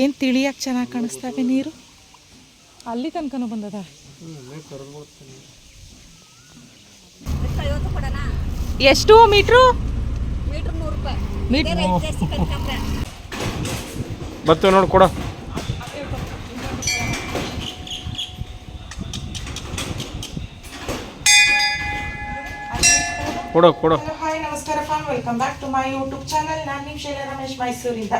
ಏನು ತಿಳಿಯಕ್ಕೆ ಚೆನ್ನಾಗಿ ಕಾಣಿಸ್ತಾವೆ ನೀರು? ಅಲ್ಲಿ ತನಕನೂ ಬಂದದ? ಎಷ್ಟು ಮೀಟ್ರು? ಬರ್ತೇವೆ ನೋಡಿ ಕೊಡ. ಕೊಡು ಕೊಡು. ಹಾಯ್ ನಮಸ್ಕಾರ phone welcome back to my YouTube channel. ನಾನು ನಿಮ್ಮ ಶೈಲ ರಮೇಶ್ ಮೈಸೂರಿಂದ.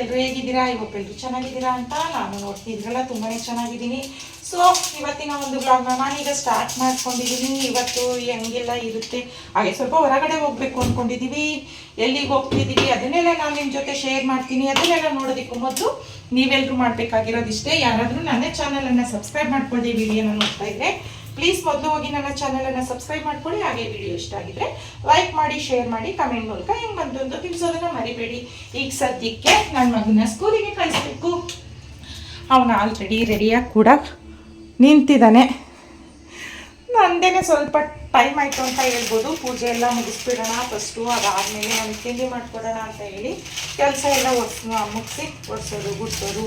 ಎಲ್ಲರೂ ಹೇಗಿದ್ದೀರಾ? ಇವತ್ತು ಎಲ್ಲರೂ ಚೆನ್ನಾಗಿದ್ದೀರಾ ಅಂತ ನಾನು ನೋಡ್ತಿದ್ರಲ್ಲ ತುಂಬಾ ಚೆನ್ನಾಗಿದ್ದೀನಿ. ಸೊ ಇವತ್ತಿನ ಒಂದು ಬ್ಲಾಗ್ನ ನಾನೀಗ ಸ್ಟಾರ್ಟ್ ಮಾಡ್ಕೊಂಡಿದ್ದೀನಿ ಇವತ್ತು ಹೆಂಗೆಲ್ಲ ಇರುತ್ತೆ? ಹಾಗೆ ಸ್ವಲ್ಪ ಹೊರಗಡೆ ಹೋಗ್ಬೇಕು ಅಂದ್ಕೊಂಡಿದ್ದೀವಿ ಎಲ್ಲಿಗೆ ಹೋಗ್ತಿದ್ದೀವಿ ಅದನ್ನೆಲ್ಲ ನಾನು ನಿಮ್ಮ ಜೊತೆ ಶೇರ್ ಮಾಡ್ತೀನಿ. ಅದನ್ನೆಲ್ಲ ನೋಡೋದಕ್ಕೂ ಮೊದಲು ನೀವೆಲ್ಲರೂ ಮಾಡಬೇಕಾಗಿರೋದಿಷ್ಟೇ. ಯಾರಾದರೂ ನನ್ನ ಚಾನಲನ್ನು ಸಬ್ಸ್ಕ್ರೈಬ್ ಮಾಡ್ಕೊಳ್ಳಿ ವಿಡಿಯೋನ ನೋಡ್ತಾ ಇದ್ರೆ. ಪ್ಲೀಸ್ ಮೊದಲು ಹೋಗಿ ನನ್ನ ಚಾನಲನ್ನು ಸಬ್ಸ್ಕ್ರೈಬ್ ಮಾಡ್ಕೊಳ್ಳಿ, ಹಾಗೆ ವಿಡಿಯೋ ಇಷ್ಟ ಆಗಿದ್ರೆ ಲೈಕ್ ಮಾಡಿ ಶೇರ್ ಮಾಡಿ ಕಮೆಂಟ್ ಮೂಲಕ ಹೆಂಗೆ ಬಂತು ಅಂತ ಮರಿಬೇಡಿ. ಈಗ ಸದ್ಯಕ್ಕೆ ನನ್ನ ಮಗನ ಸ್ಕೂಲಿಗೆ ಕಳಿಸ್ಬೇಕು. ಅವನ ಆಲ್ರೆಡಿ ರೆಡಿಯಾಗಿ ಕೂಡ ನಿಂತಿದ್ದಾನೆ. ನಂದೇನೆ ಸ್ವಲ್ಪ ಟೈಮ್ ಆಯಿತು ಅಂತ ಹೇಳ್ಬೋದು. ಪೂಜೆ ಎಲ್ಲ ಮುಗಿಸ್ಬಿಡೋಣ. ಫಸ್ಟು ಅದಾದಮೇಲೆ ಅವ್ನು ತಿಂಡಿ ಮಾಡ್ಕೊಡೋಣ ಅಂತ ಹೇಳಿ. ಕೆಲಸ ಎಲ್ಲ ಒರ್ಸ್ ಮುಗಿಸಿ, ಒರೆಸೋದು, ಗುಡ್ಸೋದು.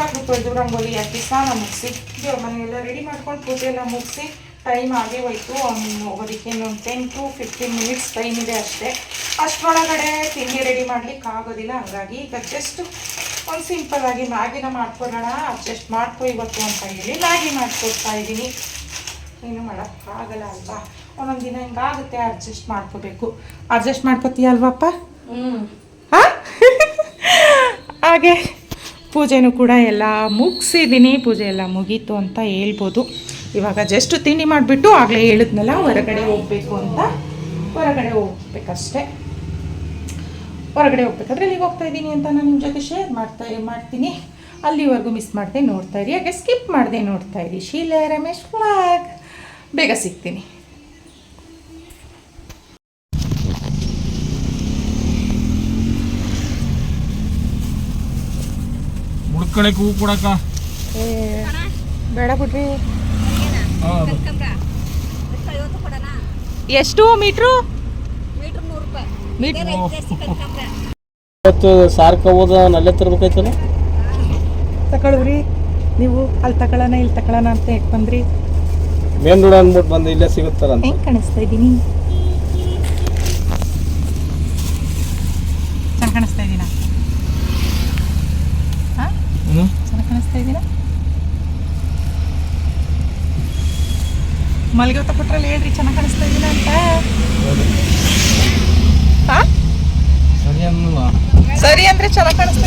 ತೊಳೆದು ರಂಗೋಲಿ ಹಾಕಿ ಸ್ನಾನ ಮುಗಿಸಿ. ದೇವ್ರ ಮನೆಯೆಲ್ಲ ರೆಡಿ ಮಾಡ್ಕೊಂಡು ಪೂಜೆ ಎಲ್ಲ ಮುಗಿಸಿ ಟೈಮ್ ಆಗೇ ಹೋಯ್ತು. ಅದಕ್ಕೆ ಹೋಗೋದಕ್ಕೆ ಇನ್ನೊಂದು ten to fifteen minutes time ಇದೆ ಅಷ್ಟೇ. ಅಷ್ಟರೊಳಗಡೆ ತಿಂಡಿ ರೆಡಿ ಮಾಡಲಿಕ್ಕೆ ಆಗೋದಿಲ್ಲ. ಹಾಗಾಗಿ ಈಗ ಜಸ್ಟ್ ಒಂದು ಸಿಂಪಲ್ಲಾಗಿ ಮ್ಯಾಗಿನ ಮಾಡ್ಕೊಡೋಣ ಅಡ್ಜಸ್ಟ್ ಮಾಡ್ಕೊ ಇವತ್ತು ಅಂತ ಹೇಳಿ ಮ್ಯಾಗಿ ಮಾಡ್ಕೊಡ್ತಾ ಇದ್ದೀನಿ. ಏನು ಮಾಡೋಕ್ಕಾಗಲ್ಲ ಅಲ್ವಾ? ಒಂದೊಂದು ದಿನ ಹಿಂಗಾಗುತ್ತೆ ಅಡ್ಜಸ್ಟ್ ಮಾಡ್ಕೋಬೇಕು. ಅಡ್ಜಸ್ಟ್ ಮಾಡ್ಕೋತೀಯ ಅಲ್ವಪ್ಪ? ಹಾಂ? ಹಾಗೆ. ಪೂಜೆನೂ ಕೂಡ ಎಲ್ಲ ಮುಗಿಸಿದ್ದೀನಿ ಪೂಜೆ ಎಲ್ಲ ಮುಗೀತು ಅಂತ ಹೇಳ್ಬೋದು. ಇವಾಗ ಜಸ್ಟ್ ತಿಂಡಿ ಮಾಡಿಬಿಟ್ಟು ಆಗಲೇ ಹೇಳಿದ್ನಲ್ಲ, ಹೊರಗಡೆ ಹೋಗಬೇಕು ಅಂತ. ಹೊರಗಡೆ ಹೋಗ್ಬೇಕಷ್ಟೆ. ಹೊರಗಡೆ ಹೋಗ್ಬೇಕಾದ್ರೆ ಅಲ್ಲಿಗೆ ಹೋಗ್ತಾ ಇದ್ದೀನಿ ಅಂತ ನಾನು ನಿಮ್ಮ ಜೊತೆ ಶೇರ್ ಮಾಡ್ತಾ ಮಾಡ್ತೀನಿ. ಅಲ್ಲಿವರೆಗೂ ಮಿಸ್ ಮಾಡದೆ ನೋಡ್ತಾ ಇರಿ. ಹಾಗೆ ಸ್ಕಿಪ್ ಮಾಡದೆ ನೋಡ್ತಾ ಇರಿ. ಶೀಲಾ, ರಮೇಶ್ ಫ್ಲಾಗ್ ಬೇಗ ಸಿಗ್ತೀನಿ. ಮುಡ್ಕಣಕ್ಕೆ ಹೂ ಕೊಡಕ್ಕ. ಬೇಡ ಎಷ್ಟು ಮೀಟ್ರು? ಇವತ್ತು ಸಾರ್ಕ ಹೋದ ನಲ್ಲೇ ತರ್ಬೇಕಾಯ್ತಲ್ಲ? ತಗೊಳ್ರಿ ನೀವು ಅಲ್ಲಿ ತಗೊಳ್ಳೋಣ ಇಲ್ಲಿ ತಗೊಳ್ಳೋಣ ಅಂತ ಹೇಗೆ ಬಂದ್ರಿ? ಮೇನ್ ರೋಡ್ ಅಂದ್ಬಿಟ್ಟು ಬಂದು ಇಲ್ಲೇ ಸಿಗುತ್ತಲ್ಲ ಅಂತ. ಹೆಂಗೆ ಕಾಣಿಸ್ತಾ ಇದ್ದೀನಿ ಚೆನ್ನಾಗಿ ಕಾಣಿಸ್ತಾ ಇದ್ದೀನ ಹಾಂ ಹ್ಞೂ ಚೆನ್ನಾಗಿ ಕಾಣಿಸ್ತಾ ಇದ್ದೀರಾ ಮಲ್ಗೆ ಹೊತ್ತ ಕೊಟ್ರಲ್ಲಿ ಹೇಳ್ರಿ ಚೆನ್ನಾಗಿ ಕಾಣಿಸ್ತಾ ಇದ್ದೀರಾ ಅಂತ. ಸರಿ ಅಂದ್ರೆ ಚೆನ್ನಾಗಿ ಕಾಣಿಸ್ತಾ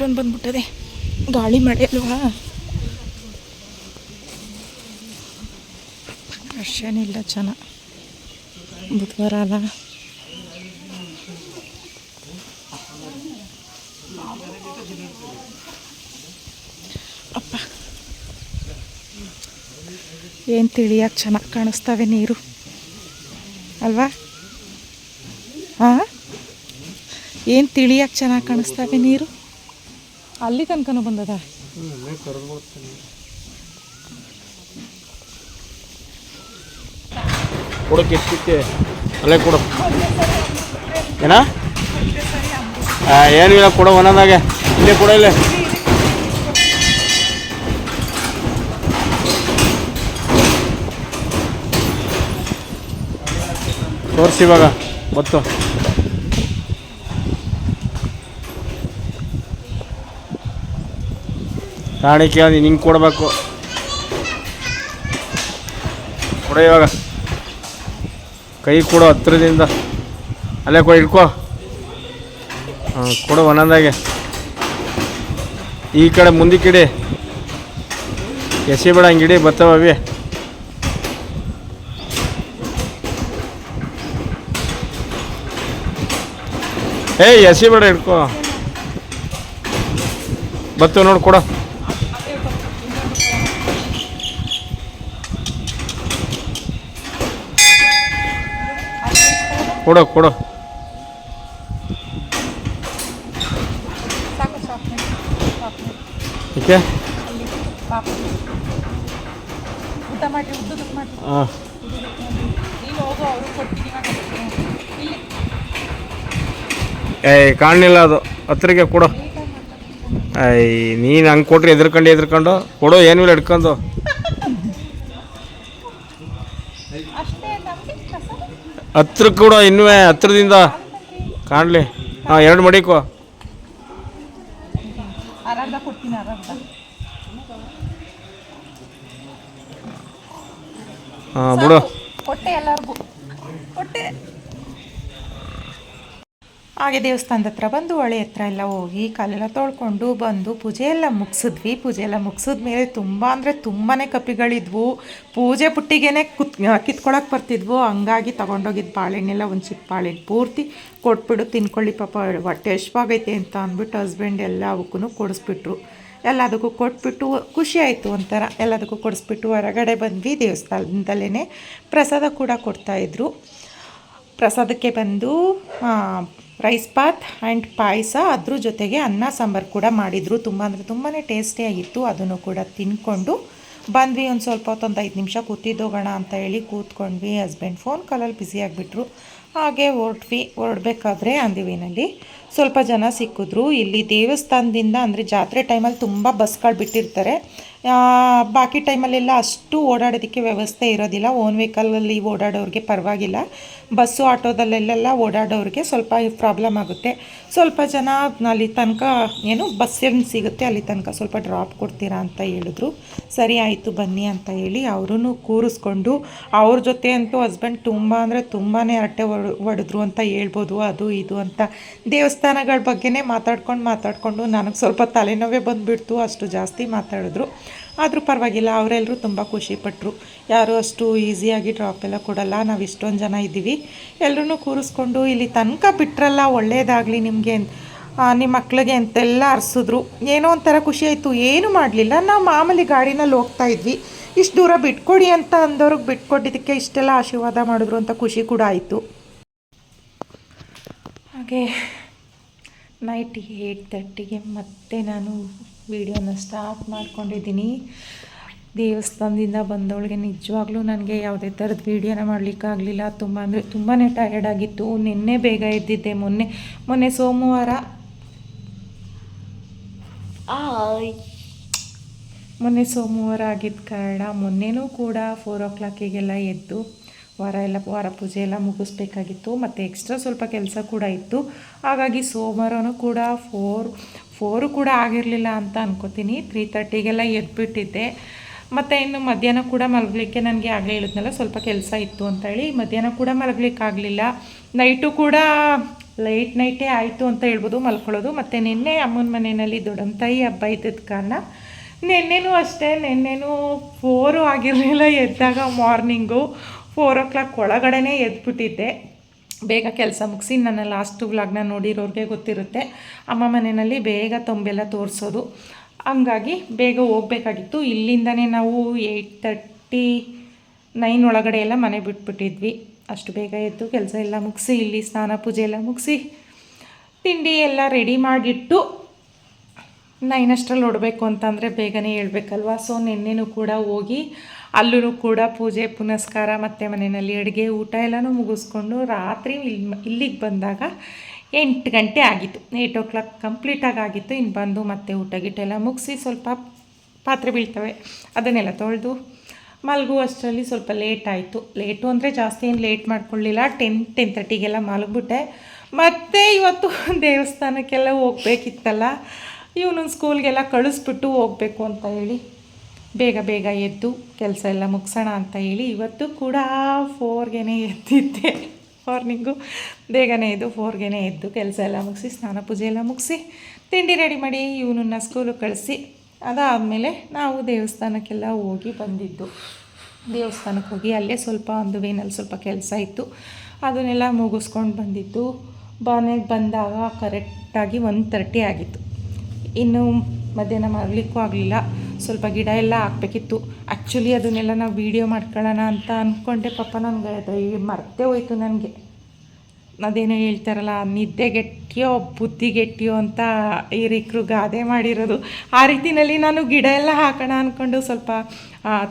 ಎಷ್ಟೊಂದು ಬಂದ್ಬಿಟ್ಟದೆ. ಗಾಳಿ ಮಳೆ ಅಲ್ವಾ? ಅಷ್ಟೇನಿಲ್ಲ ಜನ. ಬುಧವಾರ ಅಲ್ಲ. ಅಪ್ಪ. ಏನು ತಿಳಿಯಕ್ಕೆ ಚೆನ್ನಾಗಿ ಕಾಣಿಸ್ತವೆ ನೀರು? ಅಲ್ವಾ? ಹಾಂ ಏನು ತಿಳಿಯಕ್ಕೆ ಚೆನ್ನಾಗಿ ಕಾಣಿಸ್ತವೆ ನೀರು? ಅಲ್ಲಿ ತನಕನೂ ಬಂದದ? ಕೊಡಕ್ಕೆ ಎಷ್ಟಿತ್ತೆ ಅಲ್ಲೇ ಕೊಡು. ಏನ? ಏನು ಇಲ್ಲ, ಕೊಡು ಒಂದೊಂದಾಗೆ ಇಲ್ಲೇ ಕೊಡ, ಇಲ್ಲೇ. ತೋರಿಸಿ ಇವಾಗ, ಬತ್ತು. ರಾಣಿ ಕೇಳಿ ನಿಂಗೆ ಕೊಡಬೇಕು. ಕೊಡ ಇವಾಗ. ಕೈ ಕೊಡು ಹತ್ತಿರದಿಂದ. ಅಲ್ಲೇ ಕೊ ಇಟ್ಕೋ ಹಾಂ, ಕೊಡು ಒಂದೊಂದಾಗೆ. ಈ ಕಡೆ ಮುಂದಕ್ಕಿಡಿ ಎಸಿ ಬೇಡ ಇಡಿ ಬರ್ತಾವ ಅವಿ ಏಯ್, ಎಸಿ ಬೇಡ ಇಟ್ಕೋ ಬತ್ತು ನೋಡಿ, ಕೊಡು. ಕೊಡು ಕೊಡು. ಏಕೆ ಪಾಪ ಊಟ ಮಾಡಿ ಉದ್ದದಕ್ಕೆ ಮಾಡಿ ಹಾಂ ನೀನು ಹೋಗು ಅವರು ಕೊಡ್ತೀನಿ ಇಲ್ಲಿ. ಏಯ್ ಕಾಣಲಿಲ್ಲ ಅದು. ಹತ್ರಿಗೆ ಕೊಡು. ಅಯ್ಯ ನೀನು ಹಂಗೆ ಕೊಟ್ರಿ ಎದ್ರಕಂಡು ಎದ್ರಕೊಂಡು. ಕೊಡು ಏನು ಇಲ್ಲ ಹಿಡ್ಕೊಂಡು ಅಷ್ಟೇ ನಮಗೆ ಕಸ ಹತ್ರಕ್ಕೆ ಕೂಡ ಇನ್ನೂ ಹತ್ರದಿಂದ ಕಾಣಲಿ. ಹಾಂ ಎರಡು ಮಡಿಕೋ. ಹಾಂ ಬಿಡು. ಹಾಗೆ ದೇವಸ್ಥಾನದ ಹತ್ರ ಬಂದು ಹೊಳೆ ಹತ್ರ ಎಲ್ಲ ಹೋಗಿ ಕಾಲೆಲ್ಲ ತೊಳ್ಕೊಂಡು ಬಂದು ಪೂಜೆ ಎಲ್ಲ ಮುಗಿಸಿದ್ವಿ. ಪೂಜೆ ಎಲ್ಲ ಮುಗಿಸಿದ ಮೇಲೆ ತುಂಬ ಅಂದರೆ ತುಂಬಾ ಕಪಿಗಳಿದ್ವು. ಪೂಜೆ ಪುಟ್ಟಿಗೆನೆ ಕುತ್ ಕಿತ್ಕೊಳಕ್ಕೆ ಬರ್ತಿದ್ವು. ಹಂಗಾಗಿ ತೊಗೊಂಡೋಗಿದ್ದು ಬಾಳೆಹಣ್ಣೆಲ್ಲ ಒಂದು ಚಿಕ್ಕ ಬಾಳೆಹಣ್ಣು ಪೂರ್ತಿ ಕೊಟ್ಬಿಡು, ತಿನ್ಕೊಳ್ಳಿ ಪಾಪ, ಹೊಟ್ಟೆ ಹಶ್ವಾಗೈತೆ ಅಂತ ಅಂದ್ಬಿಟ್ಟು ಹಸ್ಬೆಂಡ್ ಎಲ್ಲ ಅವಕ್ಕೂ ಕೊಡಿಸ್ಬಿಟ್ರು. ಎಲ್ಲದಕ್ಕೂ ಕೊಟ್ಬಿಟ್ಟು ಖುಷಿ ಆಯಿತು ಒಂಥರ. ಎಲ್ಲದಕ್ಕೂ ಕೊಡಿಸ್ಬಿಟ್ಟು ಹೊರಗಡೆ ಬಂದ್ವಿ. ದೇವಸ್ಥಾನದಲ್ಲೇ ಪ್ರಸಾದ ಕೂಡ ಕೊಡ್ತಾಯಿದ್ರು ಪ್ರಸಾದಕ್ಕೆ ಬಂದು ರೈಸ್ ಪಾತ್ ಆ್ಯಂಡ್ ಪಾಯಸ, ಅದ್ರ ಜೊತೆಗೆ ಅನ್ನ, ಸಾಂಬಾರು ಕೂಡ ಮಾಡಿದರು. ತುಂಬ ಅಂದರೆ ತುಂಬಾ ಟೇಸ್ಟಿಯಾಗಿತ್ತು ಅದನ್ನು ಕೂಡ ತಿನ್ಕೊಂಡು ಬಂದ್ವಿ. ಒಂದು ಸ್ವಲ್ಪ ಹೊತ್ತೊಂದು ಐದು ನಿಮಿಷ ಕೂತಿದ್ದೋಗೋಣ ಅಂತ ಹೇಳಿ ಕೂತ್ಕೊಂಡ್ವಿ. ಹಸ್ಬೆಂಡ್ ಫೋನ್ ಕಾಲಲ್ಲಿ ಬ್ಯುಸಿ ಆಗಿಬಿಟ್ರು. ಹಾಗೆ ಹೊರಟ್ವಿ. ಹೊರಡ್ಬೇಕಾದ್ರೆ ಅಂದಿವಿನಲ್ಲಿ ಸ್ವಲ್ಪ ಜನ ಸಿಕ್ಕಿದ್ರು. ಇಲ್ಲಿ ದೇವಸ್ಥಾನದಿಂದ ಅಂದರೆ ಜಾತ್ರೆ ಟೈಮಲ್ಲಿ ತುಂಬ ಬಸ್ಗಳು ಬಿಟ್ಟಿರ್ತಾರೆ. ಬಾಕಿ ಟೈಮಲ್ಲೆಲ್ಲ ಅಷ್ಟು ಓಡಾಡೋದಕ್ಕೆ ವ್ಯವಸ್ಥೆ ಇರೋದಿಲ್ಲ. ಓನ್ ವೆಹಿಕಲಲ್ಲಿ ಓಡಾಡೋರಿಗೆ ಪರವಾಗಿಲ್ಲ. ಬಸ್ಸು ಆಟೋದಲ್ಲೆಲ್ಲ ಓಡಾಡೋರಿಗೆ ಸ್ವಲ್ಪ ಪ್ರಾಬ್ಲಮ್ ಆಗುತ್ತೆ. ಸ್ವಲ್ಪ ಜನ ಅಲ್ಲಿ ತನಕ ಏನು ಬಸ್ ಏನು ಸಿಗುತ್ತೆ ಅಲ್ಲಿ ತನಕ ಸ್ವಲ್ಪ ಡ್ರಾಪ್ ಕೊಡ್ತೀರಾ ಅಂತ ಹೇಳಿದ್ರು. ಸರಿ ಆಯಿತು, ಬನ್ನಿ ಅಂತ ಹೇಳಿ ಅವರೂ ಕೂರಿಸ್ಕೊಂಡು ಅವ್ರ ಜೊತೆ ಅಂತೂ ಹಸ್ಬೆಂಡ್ ತುಂಬ ಅಂದರೆ ತುಂಬಾ ಹರಟೆ ಒಡೆದ್ರು ಅಂತ ಹೇಳ್ಬೋದು. ಅದು ಇದು ಅಂತ ದೇವಸ್ಥಾನಗಳ ಬಗ್ಗೆನೇ ಮಾತಾಡ್ಕೊಂಡು ಮಾತಾಡಿಕೊಂಡು ನನಗೆ ಸ್ವಲ್ಪ ತಲೆನೋವೇ ಬಂದುಬಿಡ್ತು. ಅಷ್ಟು ಜಾಸ್ತಿ ಮಾತಾಡಿದ್ರು. ಆದರೂ ಪರವಾಗಿಲ್ಲ ಅವರೆಲ್ಲರೂ ತುಂಬ ಖುಷಿಪಟ್ಟರು ಯಾರೂ ಅಷ್ಟು ಈಸಿಯಾಗಿ ಡ್ರಾಪ್ ಎಲ್ಲ ಕೊಡಲ್ಲ. ನಾವು ಇಷ್ಟೊಂದು ಜನ ಇದ್ದೀವಿ. ಎಲ್ಲರೂ ಕೂರಿಸ್ಕೊಂಡು ಇಲ್ಲಿ ತನಕ ಬಿಟ್ರಲ್ಲ ಒಳ್ಳೆಯದಾಗಲಿ ನಿಮಗೆ ನಿಮ್ಮ ಮಕ್ಳಿಗೆ ಅಂತೆಲ್ಲ ಅರ್ಸಿದ್ರು. ಏನೋ ಒಂಥರ ಖುಷಿ ಆಯಿತು. ಏನು ಮಾಡಲಿಲ್ಲ. ನಾವು ಮಾಮೂಲಿ ಗಾಡಿನಲ್ಲಿ ಹೋಗ್ತಾ ಇದ್ವಿ. ಇಷ್ಟು ದೂರ ಬಿಟ್ಕೊಡಿ ಅಂತ ಅಂದವ್ರಿಗೆ ಬಿಟ್ಕೊಟ್ಟಿದ್ದಕ್ಕೆ ಇಷ್ಟೆಲ್ಲ ಆಶೀರ್ವಾದ ಮಾಡಿದ್ರು ಅಂತ ಖುಷಿ ಕೂಡ ಆಯಿತು. ಹಾಗೆ ನೈಟ್ ಏಯ್ಟ್ ತರ್ಟಿಗೆ ಮತ್ತೆ ನಾನು ವೀಡಿಯೋನ ಸ್ಟಾರ್ಟ್ ಮಾಡ್ಕೊಂಡಿದ್ದೀನಿ. ದೇವಸ್ಥಾನದಿಂದ ಬಂದವಳಿಗೆ ನಿಜವಾಗ್ಲೂ ನನಗೆ ಯಾವುದೇ ಥರದ ವೀಡಿಯೋನ ಮಾಡಲಿಕ್ಕಾಗಲಿಲ್ಲ ತುಂಬ ಅಂದರೆ ತುಂಬಾ ಟಯರ್ಡ್ ಆಗಿತ್ತು. ನಿನ್ನೆ ಬೇಗ ಎದ್ದಿದ್ದೆ ಮೊನ್ನೆ. ಮೊನ್ನೆ ಸೋಮವಾರ. ಮೊನ್ನೆ ಸೋಮವಾರ ಆಗಿದ್ದ ಕಾರಣ ಮೊನ್ನೆನೂ ಕೂಡ ಫೋರ್ ಓ ಕ್ಲಾಕಿಗೆಲ್ಲ ಎದ್ದು ವಾರ ಎಲ್ಲ, ವಾರ ಪೂಜೆ ಎಲ್ಲ ಮುಗಿಸ್ಬೇಕಾಗಿತ್ತು. ಮತ್ತು ಎಕ್ಸ್ಟ್ರಾ ಸ್ವಲ್ಪ ಕೆಲಸ ಕೂಡ ಇತ್ತು. ಹಾಗಾಗಿ ಸೋಮವಾರನೂ ಕೂಡ ಫೋರ್ ಫೋರು ಕೂಡ ಆಗಿರಲಿಲ್ಲ ಅಂತ ಅನ್ಕೋತೀನಿ. ತ್ರೀ ತರ್ಟಿಗೆಲ್ಲ ಎದ್ಬಿಟ್ಟಿದ್ದೆ. ಮತ್ತು ಇನ್ನು ಮಧ್ಯಾಹ್ನ ಕೂಡ ಮಲಗಲಿಕ್ಕೆ ನನಗೆ ಆಗಲೇ ಹೇಳಿದ್ನಲ್ಲ, ಸ್ವಲ್ಪ ಕೆಲಸ ಇತ್ತು ಅಂತ ಹೇಳಿ ಮಧ್ಯಾಹ್ನ ಕೂಡ ಮಲಗಲಿಕ್ಕಾಗಲಿಲ್ಲ. ನೈಟು ಕೂಡ ಲೈಟ್ ನೈಟೇ ಆಯಿತು ಅಂತ ಹೇಳ್ಬೋದು, ಮಲ್ಕೊಳ್ಳೋದು. ಮತ್ತು ನಿನ್ನೆ ಅಮ್ಮನ ಮನೆಯಲ್ಲಿ ದೊಡ್ಡಮ್ಮ ತಾಯಿ ಹಬ್ಬ ಇದ್ದಿದ್ದ ಕಾರಣ ನಿನ್ನೆನೂ ಅಷ್ಟೇ, ನಿನ್ನೆನೂ ಫೋರು ಆಗಿರಲಿಲ್ಲ ಎದ್ದಾಗ ಮಾರ್ನಿಂಗು ಫೋರ್ ಓ ಕ್ಲಾಕ್ ಒಳಗಡೆನೇ ಎದ್ಬಿಟ್ಟಿದ್ದೆ. ಬೇಗ ಕೆಲಸ ಮುಗಿಸಿ ನನ್ನ ಲಾಸ್ಟು ವ್ಲಾಗ್ನ ನೋಡಿರೋರಿಗೆ ಗೊತ್ತಿರುತ್ತೆ. ಅಮ್ಮ ಮನೆಯಲ್ಲಿ ಬೇಗ ತೊಂಬೆಲ್ಲ ತೋರಿಸೋದು. ಹಂಗಾಗಿ ಬೇಗ ಹೋಗಬೇಕಾಗಿತ್ತು. ಇಲ್ಲಿಂದನೇ ನಾವು ಏಯ್ಟ್ ತರ್ಟಿ ನೈನ್ ಒಳಗಡೆ ಎಲ್ಲ ಮನೆ ಬಿಟ್ಬಿಟ್ಟಿದ್ವಿ. ಅಷ್ಟು ಬೇಗ ಎದ್ದು ಕೆಲಸ ಎಲ್ಲ ಮುಗಿಸಿ, ಇಲ್ಲಿ ಸ್ನಾನ ಪೂಜೆ ಎಲ್ಲ ಮುಗಿಸಿ, ತಿಂಡಿ ಎಲ್ಲ ರೆಡಿ ಮಾಡಿಟ್ಟು ನೈನಷ್ಟರಲ್ಲಿ ಹೊಡಬೇಕು ಅಂತಂದರೆ ಬೇಗನೆ ಹೇಳ್ಬೇಕಲ್ವ? ಸೊ ನಿನ್ನೆನೂ ಕೂಡ ಹೋಗಿ ಅಲ್ಲೂ ಕೂಡ ಪೂಜೆ, ಪುನಸ್ಕಾರ, ಮತ್ತು ಮನೆಯಲ್ಲಿ ಅಡುಗೆ, ಊಟ ಎಲ್ಲನೂ ಮುಗಿಸ್ಕೊಂಡು ರಾತ್ರಿ ಇಲ್ಲಿ ಇಲ್ಲಿಗೆ ಬಂದಾಗ ಎಂಟು ಗಂಟೆ ಆಗಿತ್ತು. ಏಯ್ಟ್ ಓ ಕ್ಲಾಕ್ ಕಂಪ್ಲೀಟಾಗಿ ಆಗಿತ್ತು ಇನ್ನು ಬಂದು ಮತ್ತೆ ಊಟ ಗೀಟ ಎಲ್ಲ ಮುಗಿಸಿ ಸ್ವಲ್ಪ ಪಾತ್ರೆ ಬೀಳ್ತವೆ. ಅದನ್ನೆಲ್ಲ ತೊಳೆದು ಮಲಗುವಷ್ಟರಲ್ಲಿ ಸ್ವಲ್ಪ ಲೇಟ್ ಆಯಿತು. ಲೇಟು ಅಂದರೆ ಜಾಸ್ತಿ ಏನು ಲೇಟ್ ಮಾಡ್ಕೊಳ್ಳಿಲ್ಲ. ಟೆನ್ ಟೆನ್ ತರ್ಟಿಗೆಲ್ಲ ಮಲಗಿಬಿಟ್ಟೆ. ಮತ್ತೆ ಇವತ್ತು ದೇವಸ್ಥಾನಕ್ಕೆಲ್ಲ ಹೋಗ್ಬೇಕಿತ್ತಲ್ಲ. ಇವನು ಸ್ಕೂಲ್ಗೆಲ್ಲ ಕಳಿಸ್ಬಿಟ್ಟು ಹೋಗಬೇಕು ಅಂತ ಹೇಳಿ. ಬೇಗ ಬೇಗ ಎದ್ದು ಕೆಲಸ ಎಲ್ಲ ಮುಗಿಸೋಣ ಅಂತ ಹೇಳಿ ಇವತ್ತು ಕೂಡ ಫೋರ್ಗೆನೆ ಎದ್ದಿದ್ದೆ. ಮಾರ್ನಿಂಗು ಬೇಗನೆ ಎದ್ದು ಫೋರ್ಗೆನೆ ಎದ್ದು ಕೆಲಸ ಎಲ್ಲ ಮುಗಿಸಿ, ಸ್ನಾನ ಪೂಜೆ ಎಲ್ಲ ಮುಗಿಸಿ, ತಿಂಡಿ ರೆಡಿ ಮಾಡಿ ಇವನನ್ನ ಸ್ಕೂಲಿಗೆ ಕಳಿಸಿ, ಅದಾದಮೇಲೆ ನಾವು ದೇವಸ್ಥಾನಕ್ಕೆಲ್ಲ ಹೋಗಿ ಬಂದಿದ್ದು. ದೇವಸ್ಥಾನಕ್ಕೆ ಹೋಗಿ ಅಲ್ಲೇ ಸ್ವಲ್ಪ ಒಂದು ವೇನಲ್ಲಿ ಸ್ವಲ್ಪ ಕೆಲಸ ಇತ್ತು. ಅದನ್ನೆಲ್ಲ ಮುಗಿಸ್ಕೊಂಡು ಬಂದಿದ್ದು. ಬಾನೆಗೆ ಬಂದಾಗ ಕರೆಕ್ಟಾಗಿ ಒನ್ ತರ್ಟಿ ಆಗಿತ್ತು. ಇನ್ನು ಮಧ್ಯಾಹ್ನ ಮರಲಿಕ್ಕೂ ಆಗಲಿಲ್ಲ. ಸ್ವಲ್ಪ ಗಿಡ ಎಲ್ಲ ಹಾಕ್ಬೇಕಿತ್ತು. ಆ್ಯಕ್ಚುಲಿ ಅದನ್ನೆಲ್ಲ ನಾವು ವೀಡಿಯೋ ಮಾಡ್ಕೊಳ್ಳೋಣ ಅಂತ ಅಂದ್ಕೊಂಡೆ ಪಾಪ ನನಗೆ ಅದು ಮರ್ತೇ ಹೋಯ್ತು ನನಗೆ. ಅದೇನೋ ಹೇಳ್ತಾರಲ್ಲ ನಿದ್ದೆಗೆಟ್ಟಿಯೋ ಬುದ್ಧಿಗೆಟ್ಟಿಯೋ ಅಂತ ಹಿರಿಕರು ಗಾದೆ ಮಾಡಿರೋದು. ಆ ರೀತಿನಲ್ಲಿ ನಾನು ಗಿಡ ಎಲ್ಲ ಹಾಕೋಣ ಅಂದ್ಕೊಂಡು ಸ್ವಲ್ಪ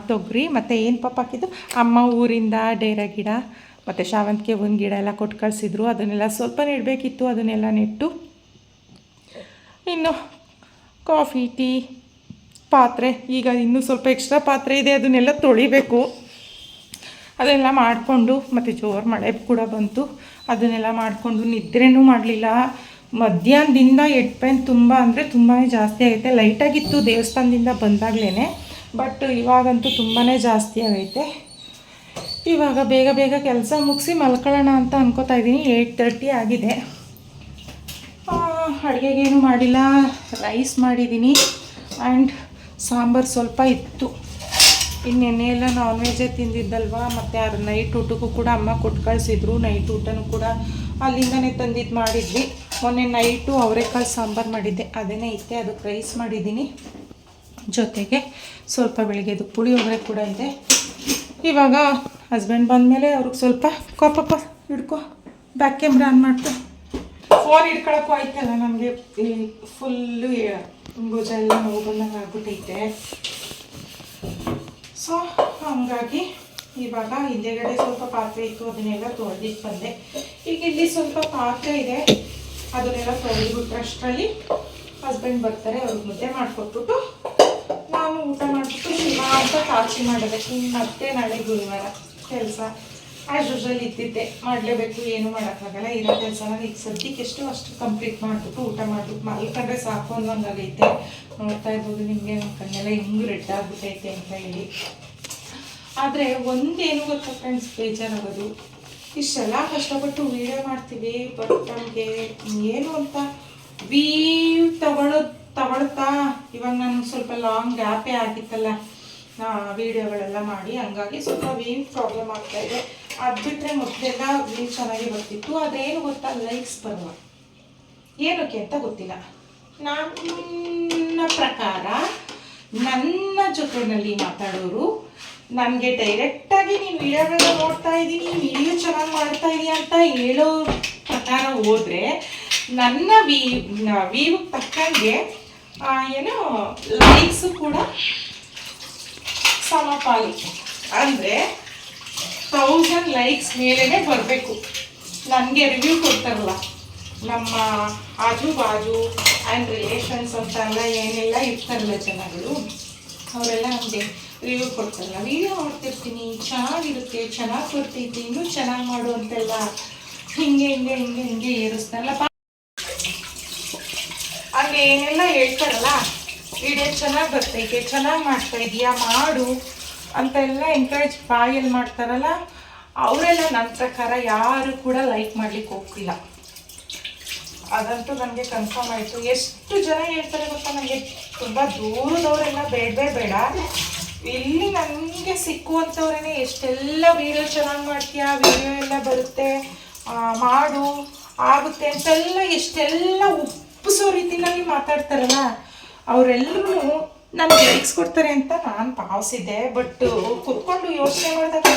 ತೊಗರಿ, ಮತ್ತು ಏನು ಪಾಪ ಹಾಕಿದ್ದು? ಅಮ್ಮ ಊರಿಂದ ಡೇರ ಗಿಡ, ಮತ್ತು ಶಾವಂತಿಗೆ ಒಂದು ಗಿಡ ಎಲ್ಲ ಕೊಟ್ಟು ಕಳಿಸಿದ್ರು. ಅದನ್ನೆಲ್ಲ ಸ್ವಲ್ಪ ನೆಡಬೇಕಿತ್ತು, ಅದನ್ನೆಲ್ಲ ನೆಟ್ಟು. ಇನ್ನು ಕಾಫಿ, ಟೀ ಪಾತ್ರೆ, ಈಗ ಇನ್ನೂ ಸ್ವಲ್ಪ ಎಕ್ಸ್ಟ್ರಾ ಪಾತ್ರೆ ಇದೆ, ಅದನ್ನೆಲ್ಲ ತೊಳಿಬೇಕು. ಅದೆಲ್ಲ ಮಾಡಿಕೊಂಡು, ಮತ್ತು ಜೋರು ಮಳೆ ಕೂಡ ಬಂತು. ಅದನ್ನೆಲ್ಲ ಮಾಡಿಕೊಂಡು ನಿದ್ರೆನೂ ಮಾಡಲಿಲ್ಲ. ಮಧ್ಯಾಹ್ನದಿಂದ ಎಡ್ ಪೈನ್ ತುಂಬ ಅಂದರೆ ತುಂಬಾ ಜಾಸ್ತಿ ಆಗೈತೆ. ಲೈಟಾಗಿತ್ತು ದೇವಸ್ಥಾನದಿಂದ ಬಂದಾಗಲೇ ಬಟ್ ಇವಾಗಂತೂ ತುಂಬಾ ಜಾಸ್ತಿ ಆಗೈತೆ. ಇವಾಗ ಬೇಗ ಬೇಗ ಕೆಲಸ ಮುಗಿಸಿ ಮಲ್ಕೊಳ್ಳೋಣ ಅಂತ ಅನ್ಕೋತಾ ಇದ್ದೀನಿ. ಏಯ್ಟ್ ತರ್ಟಿ ಆಗಿದೆ. ಅಡುಗೆಗೇನು ಮಾಡಿಲ್ಲ. ರೈಸ್ ಮಾಡಿದ್ದೀನಿ. ಆ್ಯಂಡ್ ಸಾಂಬಾರು ಸ್ವಲ್ಪ ಇತ್ತು. ಇನ್ನೆನ್ನೆಲ್ಲ ನಾನ್ ವೆಜ್ಜೇ ತಿಂದಿದ್ದಲ್ವಾ? ಮತ್ತು ಅದು ನೈಟ್ ಊಟಕ್ಕೂ ಕೂಡ ಅಮ್ಮ ಕೊಟ್ಟು ಕಳಿಸಿದ್ರು ನೈಟ್ ಊಟನೂ ಕೂಡ ಅಲ್ಲಿಂದನೇ ತಂದಿದ್ದು ಮಾಡಿದ್ವಿ. ಮೊನ್ನೆ ನೈಟು ಅವರೆಕಾಳು ಸಾಂಬಾರು ಮಾಡಿದ್ದೆ. ಅದೇನೇ ಇತ್ತೆ ಅದಕ್ಕೆ ರೈಸ್ ಮಾಡಿದ್ದೀನಿ. ಜೊತೆಗೆ ಸ್ವಲ್ಪ ಬೆಳಿಗ್ಗೆದು ಪುಳಿಯೋಗರೆ ಕೂಡ ಇದೆ. ಇವಾಗ ಹಸ್ಬೆಂಡ್ ಬಂದಮೇಲೆ ಅವ್ರಿಗೆ ಸ್ವಲ್ಪ ಕೋಪಪ್ಪ ಹಿಡ್ಕೊ ಬ್ಯಾಕ್ ಕ್ಯಾಮ್ರಾ ಆನ್ ಮಾಡ್ಕೊ ಫೋನ್ ಹಿಡ್ಕೊಳಕ್ಕೂ ಆಯ್ತಲ್ಲ ನನಗೆ ಫುಲ್ಲು ಭುಜ ಎಲ್ಲ ನೋವು ಆಗ್ಬಿಟ್ಟೈತೆ. ಸೊ ಹಂಗಾಗಿ ಇವಾಗ ಹಿಂದೆಗಡೆ ಸ್ವಲ್ಪ ಪಾತ್ರೆ ಇತ್ತು, ಅದನ್ನೆಲ್ಲ ತೊಳೆದಿಟ್ಟು ಬಂದೆ. ಈಗ ಇಲ್ಲಿ ಸ್ವಲ್ಪ ಪಾತ್ರೆ ಇದೆ. ಅದನ್ನೆಲ್ಲ ತೊಳೆದ್ಬಿಟ್ರಷ್ಟರಲ್ಲಿ ಹಸ್ಬೆಂಡ್ ಬರ್ತಾರೆ, ಅವ್ರಿಗೆ ಮುದ್ದೆ ಮಾಡಿಕೊಟ್ಬಿಟ್ಟು ನಾನು ಊಟ ಮಾಡಿಬಿಟ್ಟು ಶಿವ ಅಂತ ಕಾಚಿ ಮಾಡಿದೆ ಇನ್ನು ಮತ್ತೆ ನಾಳೆ ಗುರುವಾರ. ಕೆಲಸ. ಆ್ಯಸ್ ಇದ್ದಿದ್ದೆ. ಮಾಡಲೇಬೇಕು, ಏನು ಮಾಡೋಕ್ಕಾಗಲ್ಲ. ಇರೋ ಕೆಲಸನ ಈಗ ಸದ್ಯಕ್ಕೆ ಎಷ್ಟು ಅಷ್ಟು ಕಂಪ್ಲೀಟ್ ಮಾಡಿಬಿಟ್ಟು ಊಟ ಮಾಡಿಬಿಟ್ಟು ಮಲ್ಕೊಂಡ್ರೆ ಸಾಕು ಅನ್ನೋಂಗಾಗೈತೆ ನೋಡ್ತಾ ಇರ್ಬೋದು ನಿಮಗೆ ಕಣ್ಣೆಲ್ಲ ಹೆಂಗೆ ರೆಡ್ ಆಗ್ಬಿಟ್ಟೈತೆ ಅಂತ ಹೇಳಿ. ಆದರೆ ಒಂದೇನು ಗೊತ್ತಾ ಫ್ರೆಂಡ್ಸ್ ಬೇಜಾರಾಗೋದು. ಇಷ್ಟೆಲ್ಲ ಕಷ್ಟಪಟ್ಟು ವೀಡಿಯೋ ಮಾಡ್ತೀವಿ ಬಟ್ ನಮಗೆ ಏನು ಅಂತ ವೀವ್ ತಗೊಳ್ಳೋದು ತಗೊಳ್ತಾ. ಇವಾಗ ನಾನು ಸ್ವಲ್ಪ ಲಾಂಗ್ ಗ್ಯಾಪೇ ಆಗಿತ್ತಲ್ಲ. ವೀಡಿಯೋಗಳೆಲ್ಲ ಮಾಡಿ, ಹಂಗಾಗಿ ಸ್ವಲ್ಪ ವೀವ್ ಪ್ರಾಬ್ಲಮ್ ಆಗ್ತಾ ಇದೆ. ಅದು ಬಿಟ್ಟರೆ ಮೊದಲೆಲ್ಲ ವೀವ್ ಚೆನ್ನಾಗಿ ಬರ್ತಿತ್ತು. ಅದೇನು ಗೊತ್ತಾ ಲೈಕ್ಸ್ ಬರುವ. ಏನಕ್ಕೆ ಅಂತ ಗೊತ್ತಿಲ್ಲ. ನನ್ನ ಪ್ರಕಾರ, ನನ್ನ ಜೊತೆಯಲ್ಲಿ ಮಾತಾಡೋರು ನನಗೆ ಡೈರೆಕ್ಟಾಗಿ ನೀನು ವಿಡಿಯೋಗಳನ್ನ ನೋಡ್ತಾ ಇದ್ದೀನಿ ವಿಡಿಯೋ ಚೆನ್ನಾಗಿ ಮಾಡ್ತಾ ಇದೀನಿ ಅಂತ ಹೇಳೋ ಪ್ರಕಾರ ಹೋದರೆ, ನನ್ನ ವಿ, ವೀವ್ ತಕ್ಕಂಗೆ ಏನು ಲೈಕ್ಸು ಕೂಡ ಸಮಪಾಲು ಅಂದರೆ ತೌಸಂಡ್ ಲೈಕ್ಸ್ ಮೇಲೇ ಬರಬೇಕು. ನನಗೆ ರಿವ್ಯೂ ಕೊಡ್ತಾರಲ್ಲ, ನಮ್ಮ ಆಜು ಬಾಜು ಆ್ಯಂಡ್ ರಿಲೇಷನ್ಸ್ ಅಂತ ಎಲ್ಲ ಏನೆಲ್ಲ ಇರ್ತಾರಲ್ಲ ಜನಗಳು, ಅವರೆಲ್ಲ ನಮಗೆ ರಿವ್ಯೂ ಕೊಡ್ತಾರಲ್ಲ. ವಿಡಿಯೋ ಮಾಡ್ತಿರ್ತೀನಿ, ಚೆನ್ನಾಗಿರುತ್ತೆ, ಚೆನ್ನಾಗಿ ಕೊಡ್ತೈತಿ ಇನ್ನೂ ಚೆನ್ನಾಗಿ ಮಾಡು ಅಂತೆಲ್ಲ ಹಿಂಗೆ ಹಿಂಗೆ ಹಿಂಗೆ ಹಿಂಗೆ ಏರಿಸ್ತಾರಲ್ಲ. ಹಂಗೆ ಏನೆಲ್ಲ ಹೇಳ್ತಾರಲ್ಲ ವಿಡಿಯೋ ಚೆನ್ನಾಗಿ ಬರ್ತೈತೆ, ಚೆನ್ನಾಗಿ ಮಾಡ್ತಾ ಇದೀಯಾ, ಮಾಡು ಅಂತೆಲ್ಲ ಎಂಕರೇಜ್ ಬಾಯಲ್ಲಿ ಮಾಡ್ತಾರಲ್ಲ, ಅವರೆಲ್ಲ ನನ್ನ ಪ್ರಕಾರ ಯಾರು ಕೂಡ ಲೈಕ್ ಮಾಡ್ಲಿಕ್ಕೆ ಹೋಗ್ತಿಲ್ಲ ಅದಂತೂ ನನಗೆ ಕನ್ಫರ್ಮ್ ಆಯಿತು. ಎಷ್ಟು ಜನ ಹೇಳ್ತಾರೆ ಗೊತ್ತಾ ನನಗೆ? ತುಂಬ ದೂರದವರೆಲ್ಲ ಬೇಡವೇ ಬೇಡ ಇಲ್ಲಿ ನನಗೆ ಸಿಕ್ಕುವಂಥವ್ರೇ ಎಷ್ಟೆಲ್ಲ ವೀಡಿಯೋ ಚೆನ್ನಾಗಿ ಮಾಡ್ತೀಯಾ ವೀಡಿಯೋ ಎಲ್ಲ ಬರುತ್ತೆ ಮಾಡು, ಆಗುತ್ತೆ ಅಂತೆಲ್ಲ ಎಷ್ಟೆಲ್ಲ ಉಪ್ಪಿಸೋ ರೀತಿಯಲ್ಲಿ ಮಾತಾಡ್ತಾರಲ್ಲ ಅವರೆಲ್ಲರೂ ನನಗೆ ಲೈಕ್ಸ್ ಕೊಡ್ತಾರೆ ಅಂತ ನಾನು ಭಾವಿಸಿದ್ದೆ ಬಟ್ ಕುತ್ಕೊಂಡು ಯೋಚನೆ ಮಾಡಿದಾಗ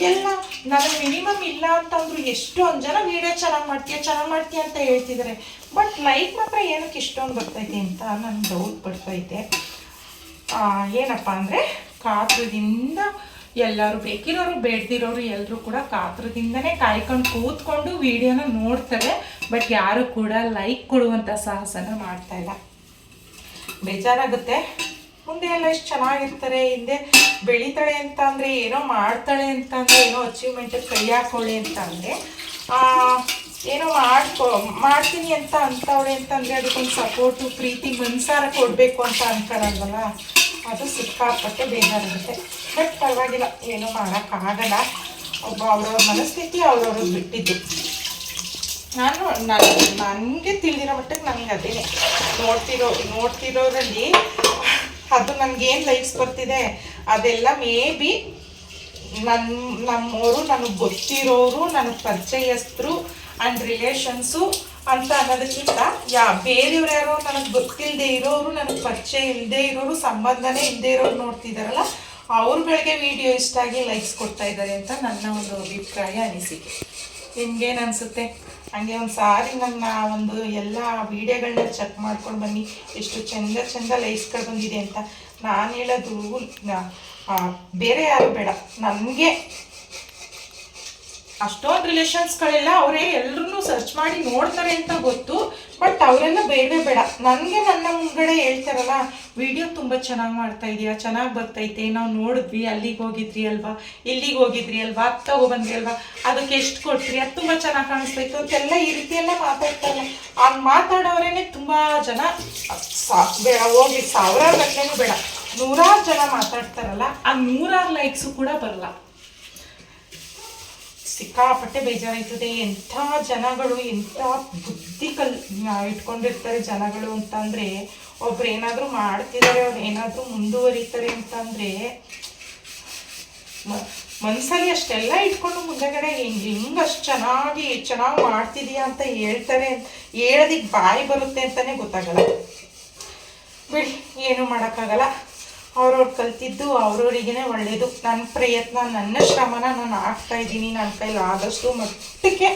ಎಲ್ಲ ನನಗೆ ಮಿನಿಮಮ್ ಇಲ್ಲ ಅಂತಂದ್ರು ಎಷ್ಟೊಂದು ಜನ ವೀಡಿಯೋ ಚೆನ್ನಾಗಿ ಮಾಡ್ತೀಯ ಚೆನ್ನಾಗಿ ಮಾಡ್ತೀಯ ಅಂತ ಹೇಳ್ತಿದ್ದಾರೆ ಬಟ್ ಲೈಕ್ ಮಾತ್ರ ಏನಕ್ಕೆ ಇಷ್ಟೊಂದು ಬರ್ತೈತೆ ಅಂತ ನನಗೆ ಡೌಟ್ ಬರ್ತೈತೆ ಏನಪ್ಪ ಅಂದರೆ ಕಾತ್ರದಿಂದ ಎಲ್ಲರೂ ಬೇಕಿರೋರು, ಬೇಡ್ದಿರೋರು ಎಲ್ಲರೂ ಕೂಡ ಕಾತ್ರದಿಂದನೇ ಕಾಯ್ಕೊಂಡು ಕೂತ್ಕೊಂಡು ವಿಡಿಯೋನ ನೋಡ್ತಾರೆ ಬಟ್ ಯಾರು ಕೂಡ ಲೈಕ್ ಕೊಡುವಂಥ ಸಾಹಸನ ಮಾಡ್ತಾ ಇಲ್ಲ. ಬೇಜಾರಾಗುತ್ತೆ. ಮುಂದೆ ಎಲ್ಲ ಎಷ್ಟು ಚೆನ್ನಾಗಿರ್ತಾರೆ, ಹಿಂದೆ ಬೆಳೀತಾಳೆ ಅಂತ ಅಂದರೆ, ಏನೋ ಮಾಡ್ತಾಳೆ ಅಂತ ಅಂದರೆ, ಏನೋ ಅಚೀವ್ಮೆಂಟಿಗೆ ಕೈ ಹಾಕೊಳ್ಳಿ ಅಂತ ಅಂದರೆ ಏನೋ ಮಾಡ್ಕೊ, ಮಾಡ್ತೀನಿ ಅಂತ ಅಂತವಳೆ ಅಂತಂದರೆ ಅದಕ್ಕೊಂದು ಸಪೋರ್ಟು ಪ್ರೀತಿ, ಮನ್ಸಾರ ಕೊಡಬೇಕು ಅಂತ ಅನ್ಕೊಳ್ಳಲ್ವಲ್ಲ ಅದು ಸಿಕ್ಕಾಪಟ್ಟೆ ಬೇಜಾರಾಗುತ್ತೆ. ಬಟ್ ಪರವಾಗಿಲ್ಲ, ಏನೂ ಮಾಡೋಕ್ಕಾಗಲ್ಲ. ಒಬ್ಬ ಅವ್ರವ್ರ ಮನಸ್ಥಿತಿ ಅವ್ರವ್ರಿಗೆ ಬಿಟ್ಟಿದ್ದು. ನಾನು ನನಗೆ ತಿಳಿದಿರೋ ಮಟ್ಟಕ್ಕೆ ನನಗೆ ಅದೇನೆ ನೋಡ್ತಿರೋ, ನೋಡ್ತಿರೋದ್ರಲ್ಲಿ ಅದು ನನಗೇನು ಲೈಕ್ಸ್ ಬರ್ತಿದೆ, ಅದೆಲ್ಲ ಮೇ ಬಿ ನನ್ನ ನಮ್ಮವರು ನನಗೆ ಗೊತ್ತಿರೋರು ನನಗೆ ಪರಿಚಯಸ್ಥರು ಆ್ಯಂಡ್ ರಿಲೇಷನ್ಸು ಅಂತ ಅನ್ನೋದಕ್ಕಿಂತ, ಯಾ, ಬೇರೆಯವ್ರು ಯಾರೋ ನನಗೆ ಗೊತ್ತಿಲ್ಲದೆ ಇರೋರು, ನನಗೆ ಪರಿಚಯ ಇಲ್ಲದೆ ಇರೋರು, ಸಂಬಂಧನೇ ಇಲ್ಲದೆ ಇರೋರು ನೋಡ್ತಿದ್ದಾರಲ್ಲ ಅವ್ರುಗಳಿಗೆ ವಿಡಿಯೋ ಇಷ್ಟ ಆಗಿ ಲೈಕ್ಸ್ ಕೊಡ್ತಾ ಇದ್ದಾರೆ ಅಂತ ನನ್ನ ಒಂದು ಅಭಿಪ್ರಾಯ ಅನಿಸಿಕೆ. ನಿಮ್ಗೇನು ಅನಿಸುತ್ತೆ? ಹಂಗೆ ಒಂದು ಸಾರಿ ನನ್ನ ಒಂದು ಎಲ್ಲ ವೀಡಿಯೋಗಳನ್ನ ಚೆಕ್ ಮಾಡ್ಕೊಂಡು ಬನ್ನಿ. ಎಷ್ಟು ಚಂದ ಚಂದ ಲೈಸ್ಕೊಂಡು ಬಂದಿದೆ ಅಂತ. ನಾನು ಹೇಳೋದು ಬೇರೆ ಯಾರು ಬೇಡ. ನನಗೆ ಅಷ್ಟೊಂದು ರಿಲೇಷನ್ಸ್ಗಳೆಲ್ಲ ಅವರೇ ಎಲ್ಲರೂ ಸರ್ಚ್ ಮಾಡಿ ನೋಡ್ತಾರೆ ಅಂತ ಗೊತ್ತು ಬಟ್ ಅವರೆಲ್ಲ ಬೇಡವೇ ಬೇಡ. ನನಗೆ ನನ್ನ ಮುಂದೆ ಹೇಳ್ತಾರಲ್ಲ, ವಿಡಿಯೋ ತುಂಬ ಚೆನ್ನಾಗಿ ಮಾಡ್ತಾ ಇದೀಯಾ? ಚೆನ್ನಾಗಿ ಬರ್ತೈತೆ? ನಾವು ನೋಡಿದ್ವಿ, ಅಲ್ಲಿಗೆ ಹೋಗಿದ್ರಿ ಅಲ್ವಾ? ಇಲ್ಲಿಗೆ ಹೋಗಿದ್ರಿ ಅಲ್ವಾ? ಅದು ಅಲ್ವಾ? ಅದಕ್ಕೆ ಎಷ್ಟು ಕೊಟ್ರಿ ಅದು ತುಂಬ ಚೆನ್ನಾಗಿ ಕಾಣಿಸ್ತೈತು ಅಂತೆಲ್ಲ ಈ ರೀತಿ ಎಲ್ಲ ಮಾತಾಡ್ತಾರೆ. ಆ ಮಾತಾಡೋರೇನೆ ತುಂಬ ಜನ, ಸಾ, ಬೇಡ, ಹೋಗಿ ಸಾವಿರಾರು ಗಟ್ಟಲೆನೂ ಬೇಡ. ನೂರಾರು ಜನ ಮಾತಾಡ್ತಾರಲ್ಲ, ಆ ನೂರಾರು ಲೈಕ್ಸು ಕೂಡ ಬರಲ್ಲ. ಸಿಕ್ಕಾಪಟ್ಟೆ ಬೇಜಾರಾಯ್ತದೆ. ಎಂಥ ಜನಗಳು, ಎಂಥ ಬುದ್ಧಿ ಕಲ್ ಇಟ್ಕೊಂಡಿರ್ತಾರೆ ಜನಗಳು ಅಂತಂದರೆ, ಒಬ್ರು ಏನಾದರೂ ಮಾಡ್ತಿದ್ದಾರೆ ಅವ್ರು ಏನಾದರೂ ಮುಂದುವರಿತಾರೆ ಅಂತಂದರೆ, ಮ- ಮನ್ಸಲ್ಲಿ ಅಷ್ಟೆಲ್ಲ ಇಟ್ಕೊಂಡು ಮುಂದೆಗಡೆ ಹಿಂಗೆ ಹಿಂಗೆ ಅಷ್ಟು ಚೆನ್ನಾಗಿ ಚೆನ್ನಾಗಿ ಮಾಡ್ತಿದೀಯಾ ಅಂತ ಹೇಳ್ತಾರೆ ಹೇಳೋದಿಕ್ಕೆ ಬಾಯಿ ಬರುತ್ತೆ ಅಂತಲೇ ಗೊತ್ತಾಗಲ್ಲ. ಬಿಡಿ, ಏನು ಮಾಡೋಕ್ಕಾಗಲ್ಲ. ಅವ್ರವ್ರು ಕಲ್ತಿದ್ದು ಅವ್ರವ್ರಿಗೇ ಒಳ್ಳೆಯದು ನನ್ನ ಪ್ರಯತ್ನ, ನನ್ನ ಶ್ರಮನ ನಾನು ಹಾಕ್ತಾ ಇದ್ದೀನಿ. ನನ್ನ ಕೈಲಿ ಆದಷ್ಟು ಮಟ್ಟಕ್ಕೆ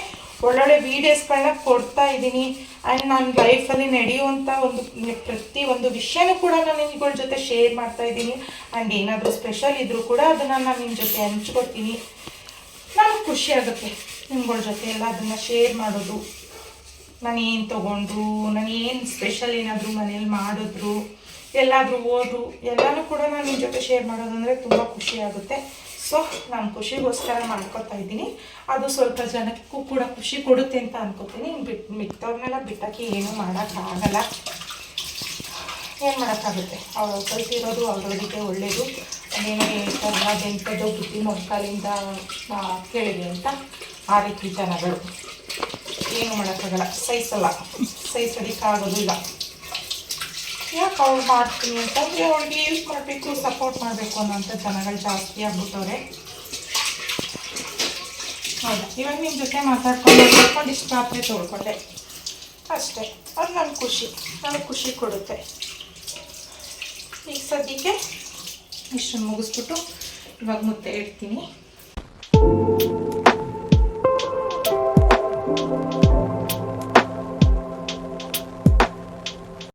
ಒಳ್ಳೊಳ್ಳೆ ವೀಡಿಯೋಸ್ಗಳನ್ನ ಕೊಡ್ತಾ ಇದ್ದೀನಿ. ಆ್ಯಂಡ್ ನನ್ನ ಲೈಫಲ್ಲಿ ನಡೆಯುವಂಥ ಒಂದು, ಪ್ರತಿ ಒಂದು ವಿಷಯನೂ ಕೂಡ ನಾನು ನಿಮ್ಗಳ ಜೊತೆ ಶೇರ್ ಮಾಡ್ತಾ ಇದ್ದೀನಿ. ಆ್ಯಂಡ್ ಏನಾದರೂ ಸ್ಪೆಷಲ್ ಇದ್ದರೂ ಕೂಡ ಅದನ್ನು ನಾನು ನಿಮ್ಮ ಜೊತೆ ಹಂಚ್ಕೊತೀನಿ ನನಗೆ ಖುಷಿ ಆಗುತ್ತೆ ನಿಮ್ಗಳ ಜೊತೆ ಎಲ್ಲ ಅದನ್ನು ಶೇರ್ ಮಾಡೋದು. ನಾನು ಏನು ತೊಗೊಂಡ್ರು, ನಾನು ಏನು ಸ್ಪೆಷಲ್ ಏನಾದರೂ ಮನೇಲಿ ಮಾಡಿದ್ರು. ಎಲ್ಲಾದರೂ ಓದು, ಎಲ್ಲನೂ ಕೂಡ ನಾನು ನಿಮ್ಮ ಜೊತೆ ಶೇರ್ ಮಾಡೋದಂದರೆ ತುಂಬ ಖುಷಿ ಆಗುತ್ತೆ. ಸೊ ನಾನು ಖುಷಿಗೋಸ್ಕರ ಮಾಡ್ಕೊತಾ ಇದ್ದೀನಿ. ಅದು ಸ್ವಲ್ಪ ಜನಕ್ಕೂ ಕೂಡ ಖುಷಿ ಕೊಡುತ್ತೆ ಅಂತ ಅನ್ಕೋತೀನಿ. ಬಿಟ್ಟು ಮಿಕ್ಕವ್ರನ್ನೆಲ್ಲ ಬಿಟ್ಟಕ್ಕೆ ಏನೂ ಮಾಡೋಕ್ಕಾಗಲ್ಲ. ಏನು ಮಾಡೋಕ್ಕಾಗುತ್ತೆ? ಅವ್ರು ಕಲ್ತಿರೋದು ಅವ್ರವರಿಗೆ ಒಳ್ಳೆಯದು ಏನೇ ಹೇಳ್ತಾರಲ್ಲ ಅದೆಂಥದ್ದು ಬುದ್ಧಿ ಮೊಗ್ಕಾಲಿಂದ ಕೇಳಿದೆ ಅಂತ ಆ ರೀತಿ ಜನಗಳು. ಏನು ಮಾಡೋಕ್ಕಾಗಲ್ಲ. ಸಹಿಸಲ್ಲ. ಇಲ್ಲ ಯಾಕೆ ಅವ್ಳು ಮಾಡ್ತೀನಿ ಅಂತಂದರೆ ಅವಳಿಗೆ ಯೂಸ್ ಮಾಡಬೇಕು ಸಪೋರ್ಟ್ ಮಾಡಬೇಕು ಅನ್ನೋಂಥ ಜನಗಳು ಜಾಸ್ತಿ ಆಗ್ಬಿಟ್ಟವ್ರೆ. ಹೌದಾ? ಇವಾಗ ನಿಮ್ಮ ಜೊತೆ ಮಾತಾಡ್ಕೊಂಡು ಮಾತಾಡ್ಕೊಂಡು ಇಷ್ಟು ಪಾತ್ರೆ ತೊಳ್ಕೊಂಡೆ. ಅಷ್ಟೇ. ಅದು ನನ್ನ ಖುಷಿ. ನನಗೆ ಖುಷಿ ಕೊಡುತ್ತೆ. ಈಗ ಸದ್ಯಕ್ಕೆ ಇಷ್ಟನ್ನು ಮುಗಿಸ್ಬಿಟ್ಟು ಇವಾಗ ಮುದ್ದೆ ಇಡ್ತೀನಿ.